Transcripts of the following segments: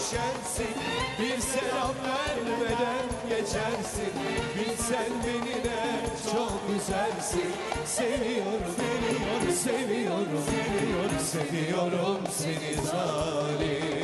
Bir selam vermeden geçersin. Bilsen beni de çok güzelsin. Seviyorum, seviyorum, seviyorum, seviyorum Seviyorum seni zalim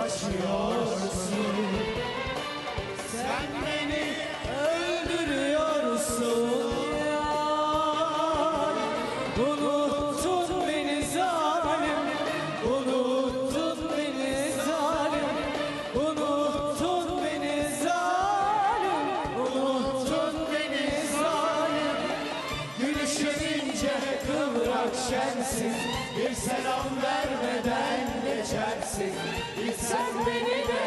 kaçıyorsun Sen beni öldürüyorsun. Unuttun şensin Bir selam vermeden geçersin. Bilsen beni de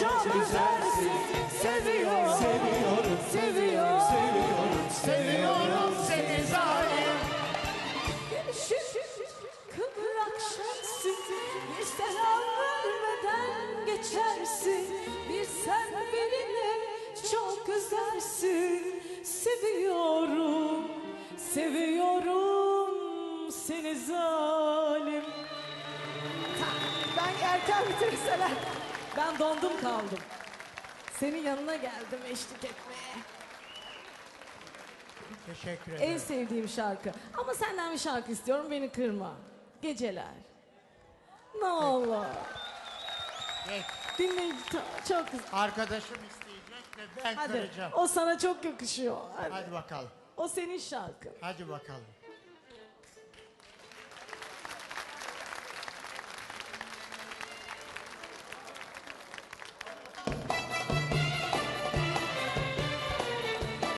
çok güzelsin. Seviyorum, seviyorum, seviyorum, seviyorum, seviyorum seni zalim. Kıvrak şensin Bir selam vermeden geçersin. Bir sen benimle çok güzelsin. Seviyorum Seviyorum seni zalim Ben erken bitirseler Ben dondum kaldım Senin yanına geldim eşlik etmeye Teşekkür ederim. En sevdiğim şarkı. Ama senden bir şarkı istiyorum beni kırma. Geceler. Ne olur. Dinleyin ta- çok güzel. Arkadaşım isteyecek ve ben Hadi. kıracağım. O sana çok yakışıyor. Hadi. Hadi bakalım. O senin şarkın. Hadi bakalım.